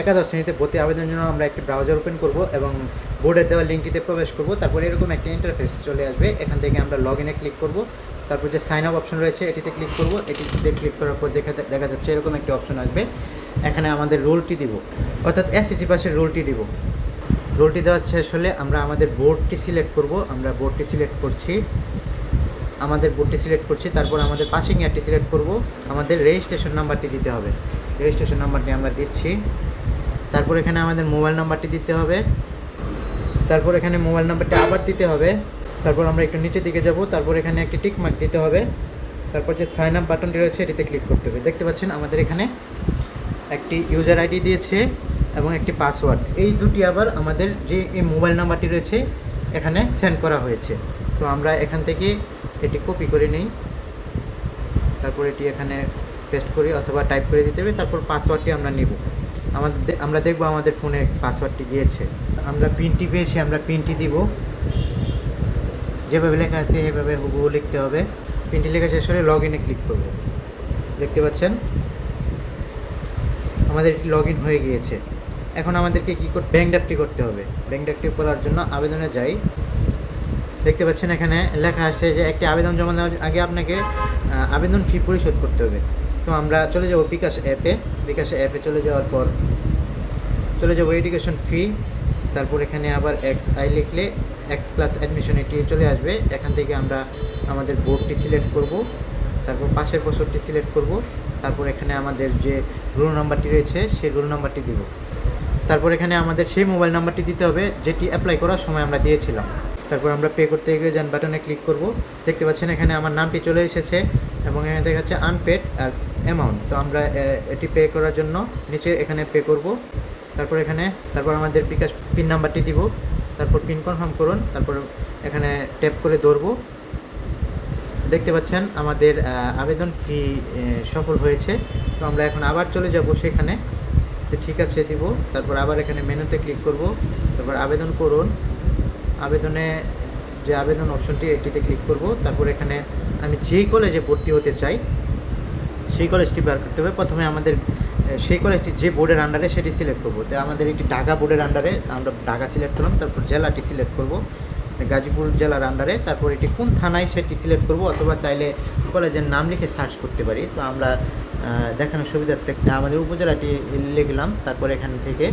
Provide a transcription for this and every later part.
একাদশ শ্রেণীতে ভর্তি আবেদনের জন্য আমরা একটি ব্রাউজার ওপেন করব এবং বোর্ডে দেওয়া লিঙ্কটিতে প্রবেশ করব। তারপর এরকম একটা ইন্টারফেস চলে আসবে। এখান থেকে আমরা লগ ইনে ক্লিক করব। তারপর যে সাইন আপ অপশন রয়েছে, এটিতে ক্লিক করব। এটিতে ক্লিক করার পর দেখা দেখা যাচ্ছে এরকম একটি অপশন আসবে। এখানে আমাদের রোলটি দিব। অর্থাৎ এসএসসি পাশের রোলটি দিব। রোলটি দেওয়া শেষ হলে আমরা আমাদের বোর্ডটি সিলেক্ট করব। আমরা বোর্ডটি সিলেক্ট করছি। আমাদের বোর্ডটি সিলেক্ট করছি। তারপর আমাদের পাসিং ইয়ারটি সিলেক্ট করব। আমাদের রেজিস্ট্রেশন নাম্বারটি দিতে হবে। রেজিস্ট্রেশন নাম্বারটি আমরা দিচ্ছি। তারপর এখানে আমাদের মোবাইল নাম্বারটি দিতে হবে। তারপর এখানে মোবাইল নাম্বারটি আবার দিতে হবে। তারপর আমরা একটু নিচের দিকে যাব। তারপর এখানে একটি টিক মার্ক দিতে হবে। তারপর যে সাইন আপ বাটনটি রয়েছে, এটিতে ক্লিক করতে হবে। দেখতে পাচ্ছেন, আমাদের এখানে একটি ইউজার আইডি দিয়েছে এবং একটি পাসওয়ার্ড। এই দুটি আবার আমাদের যে এই মোবাইল নাম্বারটি রয়েছে, এখানে সেন্ড করা হয়েছে। তো আমরা এখান থেকে এটি কপি করে নিই। তারপর এটি এখানে পেস্ট করি অথবা টাইপ করে দিতে হবে। তারপর পাসওয়ার্ডটি আমরা নিব। আমাদের আমরা দেখব আমাদের ফোনে পাসওয়ার্ডটি গিয়েছে। আমরা পিনটি পেয়েছি, আমরা পিনটি দিব। যেভাবে লেখা আছে সেভাবে হুবহু লিখতে হবে। পিনটি লেখা শেষ হলে লগ ইনে ক্লিক করব। দেখতে পাচ্ছেন? আমাদের লগ ইন হয়ে গিয়েছে। এখন আমাদেরকে কী করতে ব্যাঙ্ক ড্রাফটি করতে হবে। ব্যাঙ্ক ড্রাফটি করার জন্য আবেদনে যাই। দেখতে পাচ্ছেন এখানে লেখা আছে যে একটি আবেদন জমা দেওয়ার আগে আপনাকে আবেদন ফি পরিশোধ করতে হবে। তো আমরা চলে যাব বিকাশ অ্যাপে। বিকাশ অ্যাপে চলে যাওয়ার পর চলে যাব এডুকেশন ফি তারপর এখানে আবার এক্স আই লিখলে এক্স প্লাস অ্যাডমিশন এটি চলে আসবে। এখান থেকে আমরা আমাদের বোর্ডটি সিলেক্ট করব, তারপর পাশের বছরটি সিলেক্ট করব, তারপর এখানে আমাদের যে রোল নাম্বারটি রয়েছে, সেই রোল নাম্বারটি দিব। তারপর এখানে আমাদের সেই মোবাইল নাম্বারটি দিতে হবে, যেটি অ্যাপ্লাই করার সময় আমরা দিয়েছিলাম। তারপর আমরা পে করতে এগিয়ে যান বাটনে ক্লিক করব। দেখতে পাচ্ছেন এখানে আমার নামটি চলে এসেছে এবং এখানে দেখা যাচ্ছে আনপেড আর অ্যামাউন্ট তো আমরা এটি পে করার জন্য নিচে এখানে পে করব। তারপর এখানে, তারপর আমাদের বিকাশ পিন নাম্বারটি দিব। তারপর পিন কনফার্ম করুন, তারপর এখানে ট্যাপ করে ধরবো। দেখতে পাচ্ছেন আমাদের আবেদন ফি সফল হয়েছে। তো আমরা এখন আবার চলে যাব সেখানে। ঠিক আছে, দিব। তারপর আবার এখানে মেনুতে ক্লিক করব। তারপর আবেদন করুন। আবেদনে, যে আবেদন অপশনটি এটিতে ক্লিক করব। তারপর এখানে আমি যেই কলেজে ভর্তি হতে চাই, সেই কলেজটি বার করতে হবে। প্রথমে আমাদের সেই কলেজটি যে বোর্ডের আন্ডারে সেটি সিলেক্ট করব। তো আমাদের একটি ঢাকা বোর্ডের আন্ডারে আমরা ঢাকা সিলেক্ট করলাম। তারপর জেলাটি সিলেক্ট করব। গাজীপুর জেলার আন্ডারে তারপর এটি কোন থানায় সেটি সিলেক্ট করব, অথবা চাইলে কলেজের নাম লিখে সার্চ করতে পারি। তো আমরা দেখানোর সুবিধার্থে আমাদের উপজেলাটি লিখলাম। তারপর এখান থেকে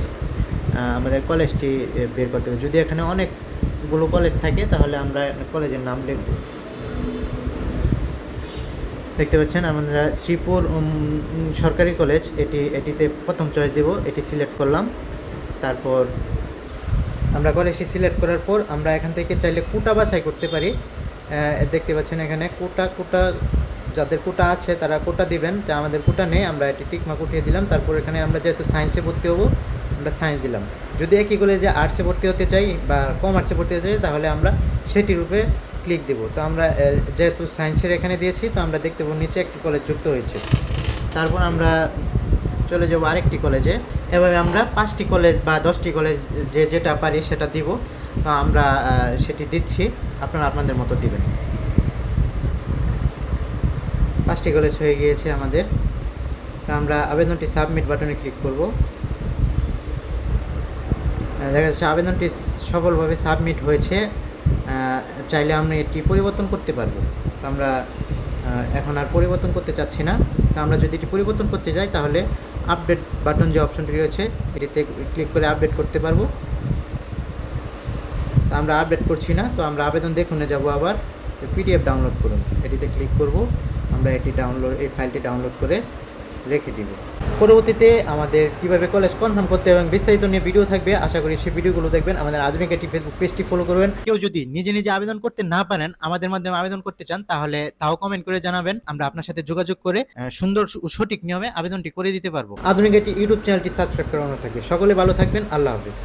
আমাদের কলেজটি বের করতে হবে। যদি এখানে অনেকগুলো কলেজ থাকে, তাহলে আমরা কলেজের নাম লিখব। দেখতে পাচ্ছেন, আমরা শ্রীপুর সরকারি কলেজ এটি, এটিতে প্রথম চয়েস দেব, এটি সিলেক্ট করলাম। তারপর আমরা কলেজটি সিলেক্ট করার পর আমরা এখান থেকে চাইলে কোটা বাছাই করতে পারি। দেখতে পাচ্ছেন এখানে কোটা কোটা, যাদের কোটা আছে তারা কোটা দিবেন, যা আমাদের কোটা নেই, আমরা এটি টিকমার্ক উঠিয়ে দিলাম। তারপর এখানে আমরা যেহেতু সায়েন্সে ভর্তি হব আমরা সায়েন্স দিলাম। যদি একই কলেজে আর্টসে ভর্তি হতে চাই বা কমার্সে ভর্তি হতে চাই, তাহলে আমরা সেটির রূপে ক্লিক দেবো। তো আমরা যেহেতু সায়েন্সের এখানে দিয়েছি, তো আমরা দেখতে পাবো নিচে একটি কলেজ যুক্ত হয়েছে। তারপর আমরা চলে যাব আরেকটি কলেজে এভাবে আমরা পাঁচটি কলেজ বা দশটি কলেজ যে যেটা পারি সেটা দিব। আমরা সেটি দিচ্ছি। আপনারা আপনাদের মতো দিবেন। পাঁচটি কলেজ হয়ে গিয়েছে আমাদের। তো আমরা আবেদনটি সাবমিট বাটনে ক্লিক করব। দেখা যাচ্ছে আবেদনটি সফলভাবে সাবমিট হয়েছে। চাইলে আমরা এটি পরিবর্তন করতে পারব। তো আমরা এখন আর পরিবর্তন করতে চাচ্ছি না। তো আমরা যদি এটি পরিবর্তন করতে যাই, তাহলে আপডেট বাটন যে অপশনটি রয়েছে, এটিতে ক্লিক করে আপডেট করতে পারব। তো আমরা আপডেট করছি না, তো আমরা আবেদন দেখুনে যাব আবার। পিডিএফ ডাউনলোড করুন। এটিতে ক্লিক করব। আমরা এটি ডাউনলোড এই ফাইলটি ডাউনলোড করে রেখে দিব। পরবর্তীতে আমাদের কীভাবে কলেজ কনফার্ম করতে এবং বিস্তারিত নিয়ে ভিডিও থাকবে, আশা করি সেই ভিডিওগুলো দেখবেন আমাদের আধুনিক একটি ফেসবুক পেজটি ফলো করবেন। কেউ যদি নিজে নিজে আবেদন করতে না পারেন, আমাদের মাধ্যমে আবেদন করতে চান, তাহলে তাও কমেন্ট করে জানাবেন। আমরা আপনার সাথে যোগাযোগ করে সুন্দর সঠিক নিয়মে আবেদনটি করে দিতে পারব। আধুনিক একটি ইউটিউব চ্যানেলটি সাবস্ক্রাইব করানো থাকবে। সকলে ভালো থাকবেন, আল্লাহ হাফিজ।